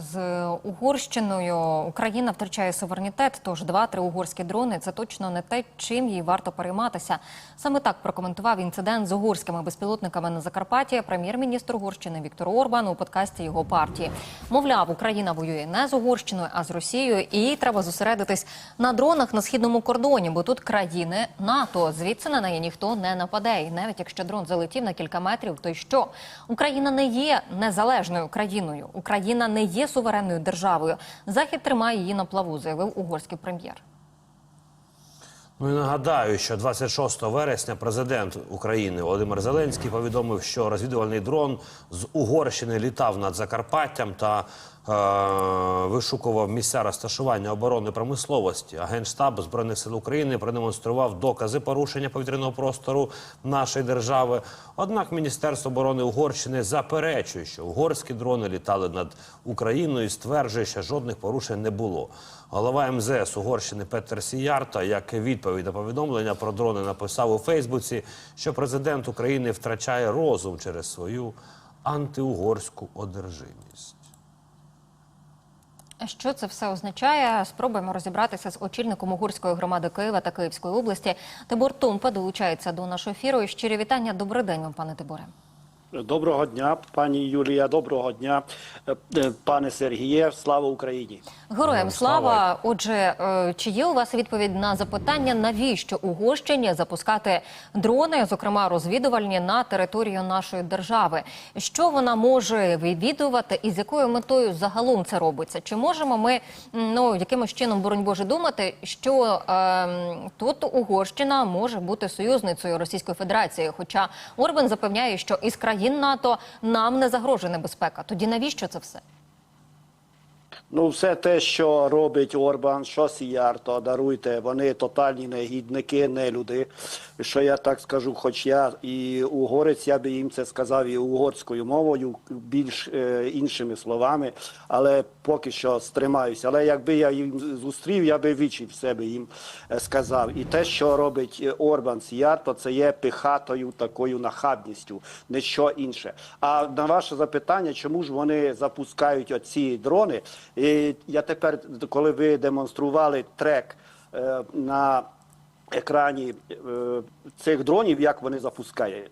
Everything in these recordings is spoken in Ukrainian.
з Угорщиною. Україна втрачає суверенітет, тож два-три угорські дрони це точно не те, чим їй варто перейматися. Саме так прокоментував інцидент з угорськими безпілотниками на Закарпатті прем'єр-міністр Угорщини Віктор Орбан у подкасті його партії. Мовляв, Україна воює не з Угорщиною, а з Росією, і треба зосередитись на дронах на східному кордоні, бо тут країни НАТО. Звідси на неї ніхто не нападе. І навіть якщо дрон залетів на кілька метрів, то й що? Україна не є незалежною країною. Україна не є суверенною державою. Захід тримає її на плаву, заявив угорський прем'єр. Ну і нагадаю, що 26 вересня президент України Володимир Зеленський повідомив, що розвідувальний дрон з Угорщини літав над Закарпаттям та вишукував місця розташування оборони промисловості. А Генштаб збройних сил України продемонстрував докази порушення повітряного простору нашої держави. Однак Міністерство оборони Угорщини заперечує, що угорські дрони літали над Україною і стверджує, що жодних порушень не було. Голова МЗС Угорщини Петер Сіярта, як відповідь на повідомлення про дрони, написав у Фейсбуці, що президент України втрачає розум через свою антиугорську одержимість. Що це все означає? Спробуємо розібратися з очільником угорської громади Києва та Київської області. Тибор Тумпа долучається до нашого ефіру. Щирі вітання. Добрий день вам, пане Тиборе. Доброго дня, пані Юлія. Доброго дня, е, е, пане Сергіє. Слава Україні. Героям слава. Отже, е, чи є у вас відповідь на запитання, навіщо Угорщині запускати дрони, зокрема розвідувальні, на територію нашої держави? Що вона може вивідувати і з якою метою загалом це робиться? Чи можемо ми ну якимось чином, боронь Боже, думати, що е, тут Угорщина може бути союзницею Російської Федерації? Хоча Орбан запевняє, що із країн НАТО нам не загрожує небезпека. Тоді навіщо це все? Ну, все те, що робить Орбан, що Сіярто, даруйте, вони тотальні негідники, не люди. Що я так скажу, хоч я і угорець, я би їм це сказав і угорською мовою, більш е, іншими словами, але поки що стримаюся. Але якби я їм зустрів, я би вічі в себе їм е, сказав. І те, що робить е, Орбан Сіярто, це є пихатою такою нахабністю, не що інше. А на ваше запитання, чому ж вони запускають оці дрони? І я тепер, коли ви демонстрували трек е, на екрані е, цих дронів, як вони запускають,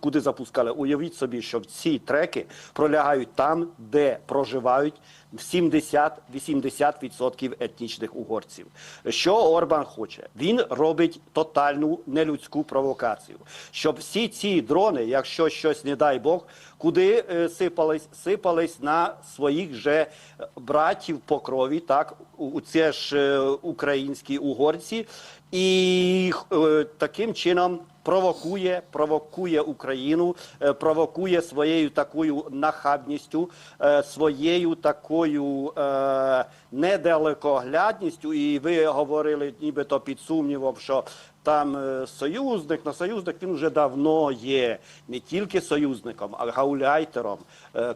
куди запускали, уявіть собі, що ці треки пролягають там, де проживають 70-80% етнічних угорців. Що Орбан хоче? Він робить тотальну нелюдську провокацію, щоб всі ці дрони, якщо щось не дай Бог, куди е, сипались, сипались на своїх же е, братів по крові, так у це ж е, українські угорці, і е, таким чином провокує, провокує Україну, е, провокує своєю такою нахабністю, е, своєю такою е, недалекоглядністю. І ви говорили, нібито під сумнівом, що там союзник, на союзник він вже давно є не тільки союзником, а гауляйтером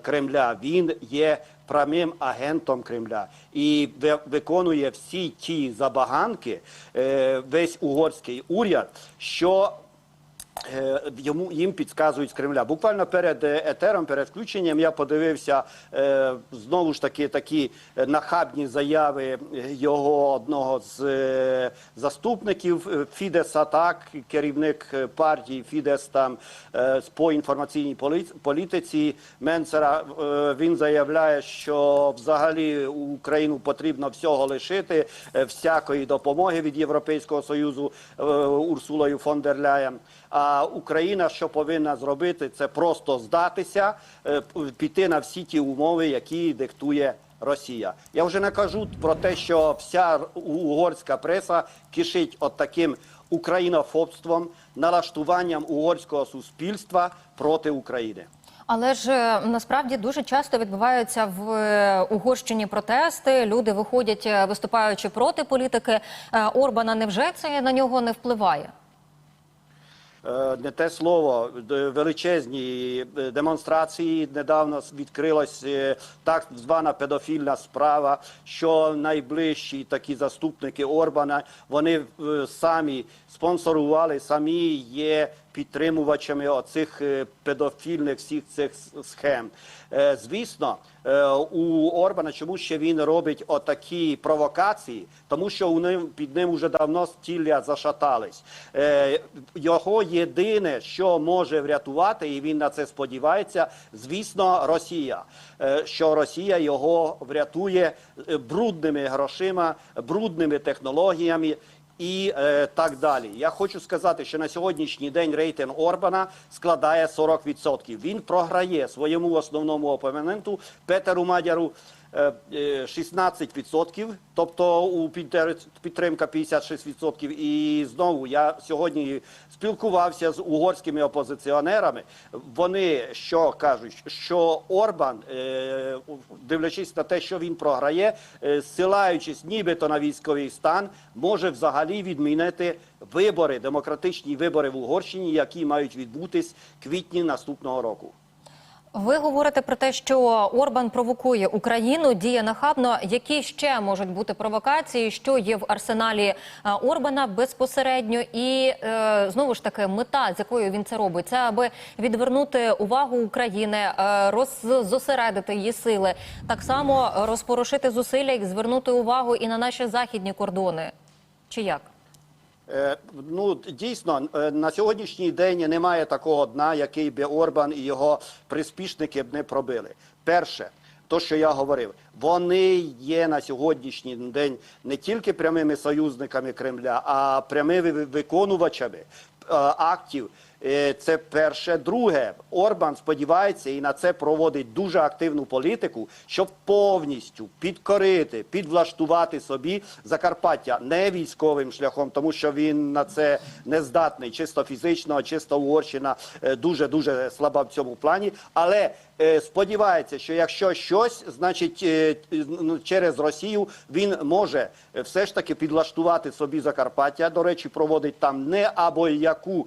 Кремля. Він є прямим агентом Кремля і ви- виконує всі ті забаганки, весь угорський уряд, що йому їм підказують з Кремля. Буквально перед е, етером, перед включенням, я подивився е, знову ж таки такі е, нахабні заяви е, його одного з е, заступників е, Фідеса, так керівник е, партії Фідес там е, по інформаційній полі- політиці Менцера. е, Він заявляє, що взагалі Україну потрібно всього лишити, е, всякої допомоги від Європейського союзу е, Урсулою фон дер Ляєн. А Україна, що повинна зробити, це просто здатися, е, піти на всі ті умови, які диктує Росія. Я вже не кажу про те, що вся угорська преса кишить от таким українофобством, налаштуванням угорського суспільства проти України. Але ж е, насправді дуже часто відбуваються в е, Угорщині протести. Люди виходять, виступаючи проти політики Орбана. Невже це на нього не впливає? Е, не те слово, величезні е, демонстрації. Недавно відкрилась е, так звана педофільна справа, що найближчі такі заступники Орбана вони самі спонсорували, самі є підтримувачами оцих е, педофільних всіх цих схем. Е, Звісно, е, у Орбана чому ще він робить отакі провокації, тому що у ним під ним вже давно стілля зашатались. Його єдине, що може врятувати, і він на це сподівається, звісно, Росія. Що Росія його врятує брудними грошима, брудними технологіями. І е, так далі. Я хочу сказати, що на сьогоднішній день рейтинг Орбана складає 40%. Він програє своєму основному опоненту Петеру Мадяру 16%, тобто у підтримка 56%. І знову я сьогодні спілкувався з угорськими опозиціонерами. Вони що кажуть, що Орбан, е, дивлячись на те, що він програє, е, силаючись нібито на військовий стан, може взагалі відмінити вибори, демократичні вибори в Угорщині, які мають відбутись квітні наступного року. Ви говорите про те, що Орбан провокує Україну, діє нахабно. Які ще можуть бути провокації, що є в арсеналі е, Орбана безпосередньо, і е, знову ж таки мета, з якою він це робить, це аби відвернути увагу України, е, роззосередити її сили, так само розпорошити зусилля і звернути увагу і на наші західні кордони. Чи як? Е, Ну дійсно е, на сьогоднішній день немає такого дна, який би Орбан і його приспішники б не пробили. Перше, то що я говорив, вони є на сьогоднішній день не тільки прямими союзниками Кремля, а прямими виконувачами е, актів. Е, Це перше. Друге, Орбан сподівається і на це проводить дуже активну політику, щоб повністю підкорити, підвлаштувати собі Закарпаття не військовим шляхом, тому що він на це не здатний, чисто фізично, чисто Угорщина дуже дуже слаба в цьому плані. Але е, сподівається, що якщо щось, значить е, ну, через Росію він може е, все ж таки підлаштувати собі Закарпаття. До речі, проводить там не або яку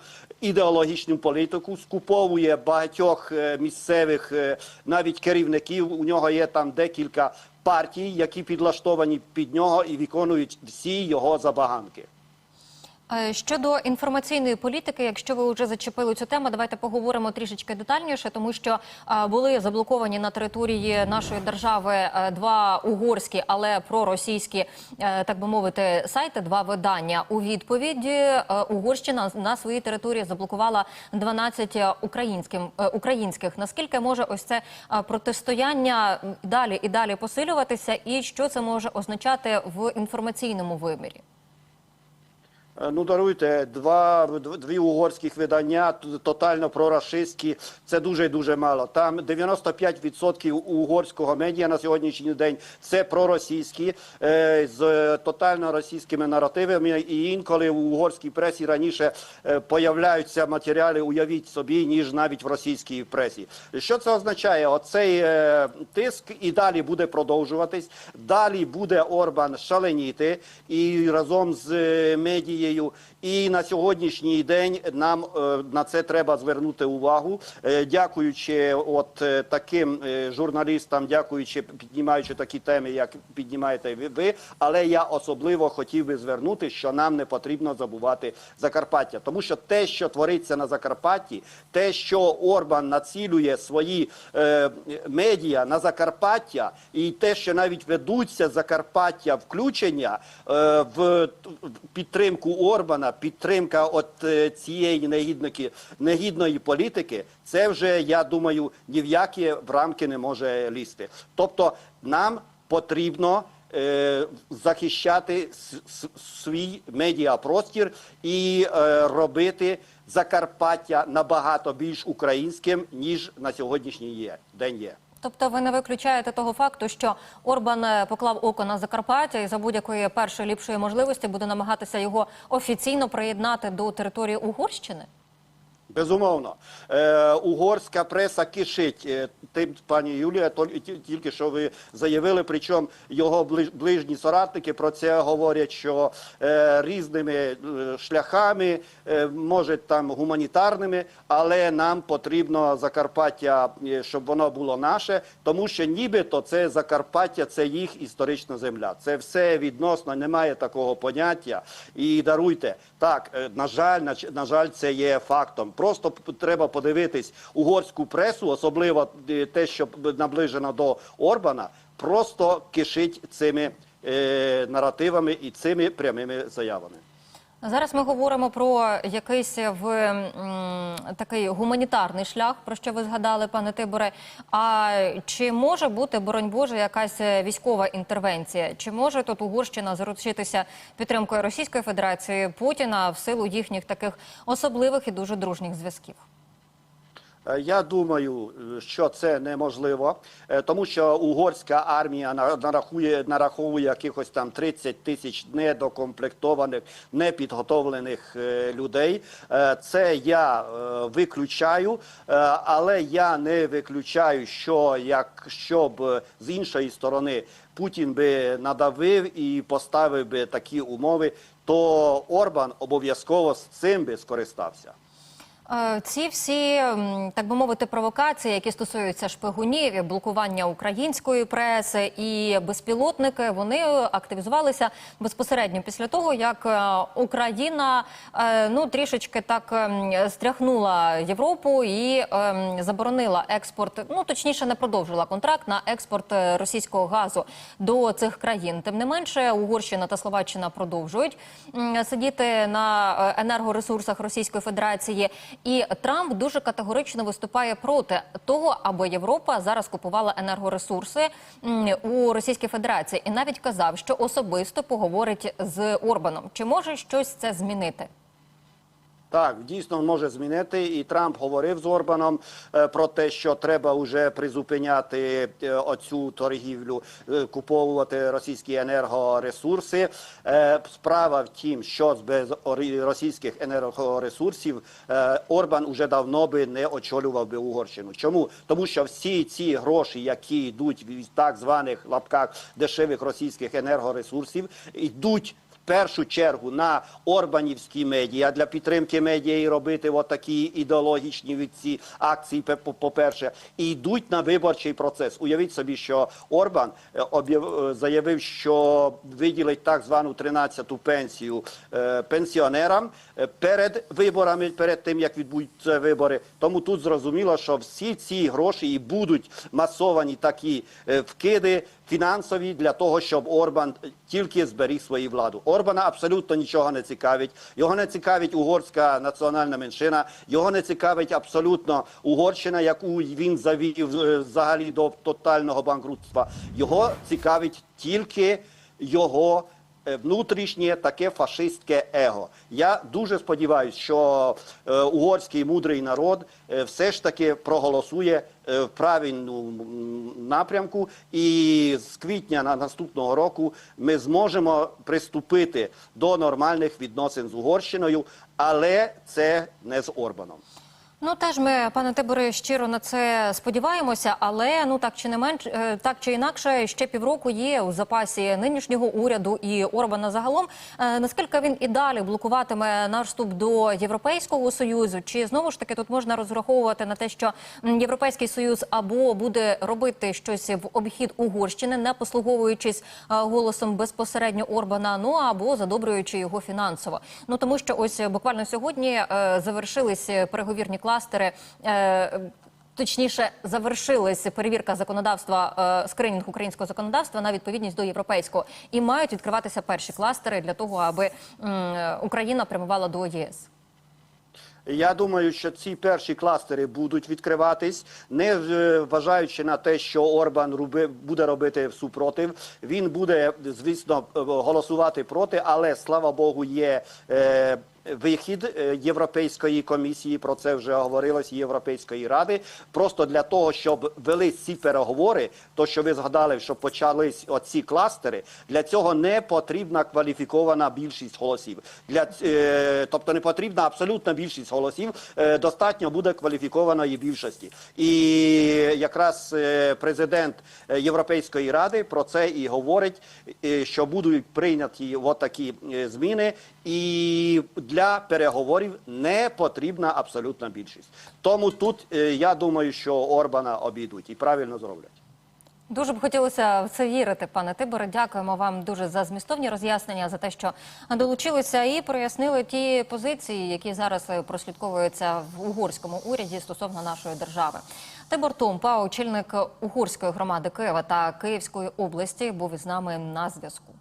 ідеологічну політику, скуповує багатьох е, місцевих е, навіть керівників. У нього є там декілька партій, які підлаштовані під нього і виконують всі його забаганки. Е, Щодо інформаційної політики, якщо ви вже зачепили цю тему, давайте поговоримо трішечки детальніше, тому що е, були заблоковані на території нашої держави е, два угорські, але проросійські, так би мовити, сайти, два видання. У відповіді Угорщина на своїй території заблокувала 12 українським українських. Наскільки може ось це протистояння далі і далі посилюватися, і що це може означати в інформаційному вимірі? Е, Ну, даруйте, два, дв- дві угорських видання, тотально прорашистські, це дуже дуже мало. Там 95% угорського медіа на сьогоднішній день це проросійські, е, з тотально російськими наративами. І інколи в угорській пресі раніше е, появляються матеріали, уявіть собі, ніж навіть в російській пресі. Що це означає? Оцей тиск і далі буде продовжуватись. Далі буде Орбан шаленіти і разом з е, медією. І на сьогоднішній день нам е, на це треба звернути увагу, Е, дякуючи от е, таким журналістам, дякуючи піднімаючи такі теми, як піднімаєте ви-. Але я особливо хотів би звернути, що нам не потрібно забувати Закарпаття, тому що те, що твориться на Закарпатті, те, що Орбан націлює свої е, медіа на Закарпаття, і те, що навіть ведуться Закарпаття включення е, в підтримку Орбана, підтримка от е, цієї негідники, негідної політики, це вже я думаю ні в які в рамки не може лізти. Тобто нам потрібно. е, Захищати свій медіапростір і е, робити Закарпаття набагато більш українським ніж на сьогоднішній день є. Тобто ви не виключаєте того факту, що Орбан е, поклав око на Закарпаття і за будь-якої першої ліпшої можливості буде намагатися його офіційно приєднати до території Угорщини? Безумовно, е, угорська преса кишить е, тим, пані Юлія, тільки що ви заявили. Причому його ближні соратники про це говорять, що е, різними е, шляхами, е, може там гуманітарними, але нам потрібно Закарпаття, е, щоб воно було наше, тому що нібито це Закарпаття, це їх історична земля. Це все відносно, немає такого поняття. І даруйте, так, на жаль, на, на жаль, це є фактом. Просто треба подивитись угорську пресу, особливо е, те, що наближено до Орбана, просто кишить цими е, наративами і цими прямими заявами. Зараз ми говоримо про якийсь в м, такий гуманітарний шлях, про що ви згадали, пане Тиборе. А чи може бути, боронь Боже, якась військова інтервенція? Чи може тут Угорщина заручитися підтримкою Російської Федерації Путіна в силу їхніх таких особливих і дуже дружніх зв'язків? Е, Я думаю, е, що це неможливо, е, тому що угорська армія нарахує нараховує якихось там 30 тисяч недокомплектованих, непідготовлених людей. Це я виключаю, але я не виключаю, що якщо б з іншої сторони Путін би надавив і поставив би такі умови, то Орбан обов'язково з цим би скористався. Е, Ці всі, так би мовити, провокації, які стосуються шпигунів, блокування української преси і безпілотники, вони активізувалися безпосередньо після того, як е, Україна е, ну трішечки так ем, стряхнула Європу і ем, заборонила експорт. Ну точніше, не продовжила контракт на експорт російського газу до цих країн. Тим не менше, Угорщина та Словаччина продовжують сидіти на енергоресурсах Російської Федерації. І Трамп дуже категорично виступає проти того, аби Європа зараз купувала енергоресурси у Російській Федерації, і навіть казав, що особисто поговорить з Орбаном. Чи може щось це змінити? Так, дійсно може змінити. І Трамп говорив з Орбаном е, про те, що треба вже призупиняти е, оцю торгівлю, е, куповувати російські енергоресурси. Справа в тім, що без російських енергоресурсів Орбан уже давно би не очолював би Угорщину. Чому? Тому що всі ці гроші, які йдуть від так званих лапках дешевих російських енергоресурсів, йдуть першу чергу на орбанівські медіа для підтримки медіа і робити от такі ідеологічні від ці акції, по- по-перше, і йдуть на виборчий процес. Уявіть собі, що Орбан е, е, заявив, що виділить так звану 13-ту пенсію е, пенсіонерам перед виборами, перед тим як відбудуться вибори. Тому тут зрозуміло, що всі ці гроші і будуть масовані такі вкиди фінансові для того, щоб Орбан тільки зберіг свою владу. Орбана абсолютно нічого не цікавить. Його не цікавить угорська національна меншина, його не цікавить абсолютно Угорщина, яку він завів е, взагалі до тотального банкрутства. Його цікавить тільки його. е, Внутрішнє таке фашистське его. Я дуже сподіваюся, що е, угорський мудрий народ все ж таки проголосує в правильному напрямку, і з квітня на наступного року ми зможемо приступити до нормальних відносин з Угорщиною, але це не з Орбаном. Ну теж ми, пане Тиборе, щиро на це сподіваємося, але ну так чи не менш, е, так чи інакше, ще півроку є у запасі нинішнього уряду і Орбана загалом. Е, Наскільки він і далі блокуватиме наш вступ до Європейського союзу? Чи знову ж таки тут можна розраховувати на те, що Європейський союз або буде робити щось в обхід Угорщини, не послуговуючись е, голосом безпосередньо Орбана, ну або задобрюючи його фінансово? Ну тому що ось буквально сьогодні завершились переговірні кластери. е, Точніше, завершилася перевірка законодавства е, скринінг українського законодавства на відповідність до європейського, і мають відкриватися перші кластери для того, аби Україна прямувала до ЄС. Я думаю, що ці перші кластери будуть відкриватись, не е, вважаючи на те, що Орбан руби, буде робити супротив. Він буде, звісно, голосувати проти, але слава Богу, є. Вихід е, Європейської комісії, про це вже говорилось, Європейської ради, просто для того, щоб вели ці переговори, то що ви згадали, що почались оці кластери, для цього не потрібна кваліфікована більшість голосів. Для, е, тобто не потрібна абсолютна більшість голосів, е, достатньо буде кваліфікованої більшості. І якраз президент Європейської ради про це і говорить, що будуть прийняті от е, зміни, і для переговорів не потрібна абсолютна більшість. Тому тут е, я думаю, що Орбана обійдуть і правильно зроблять. Дуже б хотілося в це вірити, пане Тиборе. Дякуємо вам дуже за змістовні роз'яснення, за те, що долучилися і прояснили ті позиції, які зараз е, прослідковуються в угорському уряді стосовно нашої держави. Тибор Томпа, очільник угорської громади Києва та Київської області, був із нами на зв'язку.